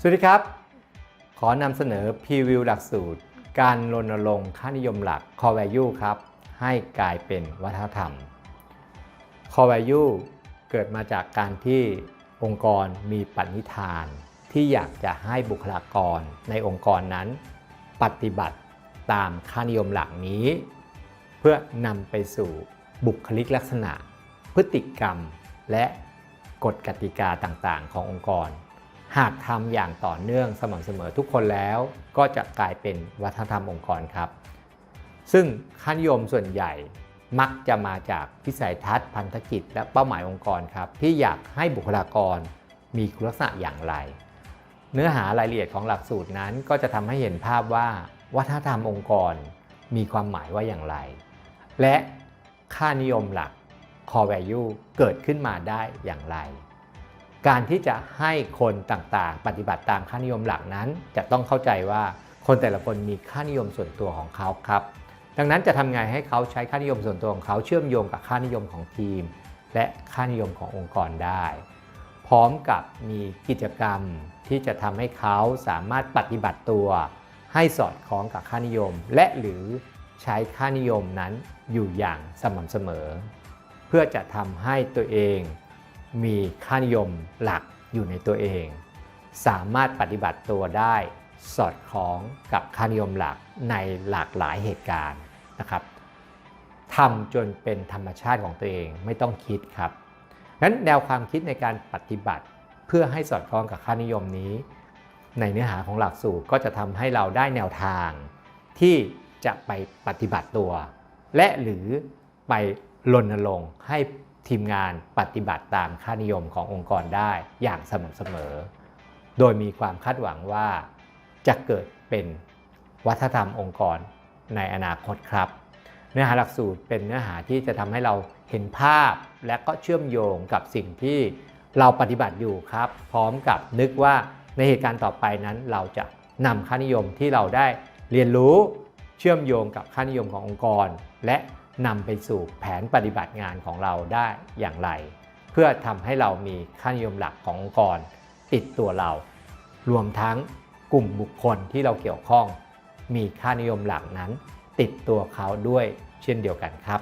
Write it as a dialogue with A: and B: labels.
A: สวัสดีครับ ขอนำเสนอพรีวิวหลักสูตร การรณรงค์ค่านิยมหลัก Core Value ครับ ให้กลายเป็นวัฒนธรรม Core Value เกิดมาจากการที่องค์กรมีปณิธาน ที่อยากจะให้บุคลากรในองค์กรนั้น ปฏิบัติตามค่านิยมหลักนี้ เพื่อนำไปสู่บุคลิกลักษณะ พฤติกรรมและกฎกติกาต่างๆ ขององค์กร หากทำอย่างต่อเนื่องสม่ำเสมอทุกคนแล้ว ก็จะกลายเป็นวัฒนธรรมองค์กรครับ ซึ่งค่านิยมส่วนใหญ่มักจะมาจากวิสัยทัศน์พันธกิจ และเป้าหมายองค์กรครับที่อยากให้บุคลากรมีคุณลักษณะอย่างไร เนื้อหารายละเอียดของหลักสูตรนั้น ก็จะทำให้เห็นภาพว่าวัฒนธรรมองค์กรมีความหมายว่าอย่างไร และค่านิยมหลัก core value เกิดขึ้นมาได้อย่างไร การที่จะให้คนต่างๆ ปฏิบัติตามค่านิยมหลักนั้น จะต้องเข้าใจว่าคนแต่ละคนมีค่านิยมส่วนตัวของเขาครับ ดังนั้นจะทำไงให้เขาใช้ค่านิยมส่วนตัวของเขาเชื่อมโยงกับค่านิยมของทีม และค่านิยมขององค์กรได้ พร้อมกับมีกิจกรรมที่จะทำให้เขาสามารถปฏิบัติตัว ให้สอดคล้องกับค่านิยม และหรือใช้ค่านิยมนั้นอยู่อย่างสม่ำเสมอ เพื่อจะทำให้ตัวเอง มีค่านิยมหลักอยู่ในตัวเอง สามารถปฏิบัติตัวได้สอดคล้องกับค่านิยมหลักในหลากหลายเหตุการณ์นะครับทำจนเป็นธรรมชาติของตัวเองไม่ต้องคิดครับงั้นแนวความคิดในการปฏิบัติ เพื่อให้สอดคล้องกับค่านิยมนี้ ในเนื้อหาของหลักสูตรก็จะทำให้เราได้แนวทาง ที่จะไปปฏิบัติตัว และหรือไปรณรงค์ให้ ทีมงานปฏิบัติตามค่านิยมขององค์กรได้อย่างสม่ำเสมอ โดยมีความคาดหวังว่า จะเกิดเป็นวัฒนธรรมองค์กรในอนาคตครับ เนื้อหาหลักสูตรเป็นเนื้อหาที่จะทำให้เราเห็นภาพและก็เชื่อมโยงกับสิ่งที่เราปฏิบัติอยู่ครับ พร้อมกับนึกว่าในเหตุการณ์ต่อไปนั้นเราจะนำค่านิยมที่เราได้เรียนรู้เชื่อมโยงกับค่านิยมขององค์กร และ นำไปสู่แผนปฏิบัติงานของเราได้อย่างไร เพื่อทำให้เรามีค่านิยมหลักขององค์กร ติดตัวเรา รวมทั้งกลุ่มบุคคลที่เราเกี่ยวข้อง มีค่านิยมหลักนั้น ติดตัวเขาด้วยเช่นเดียวกันครับ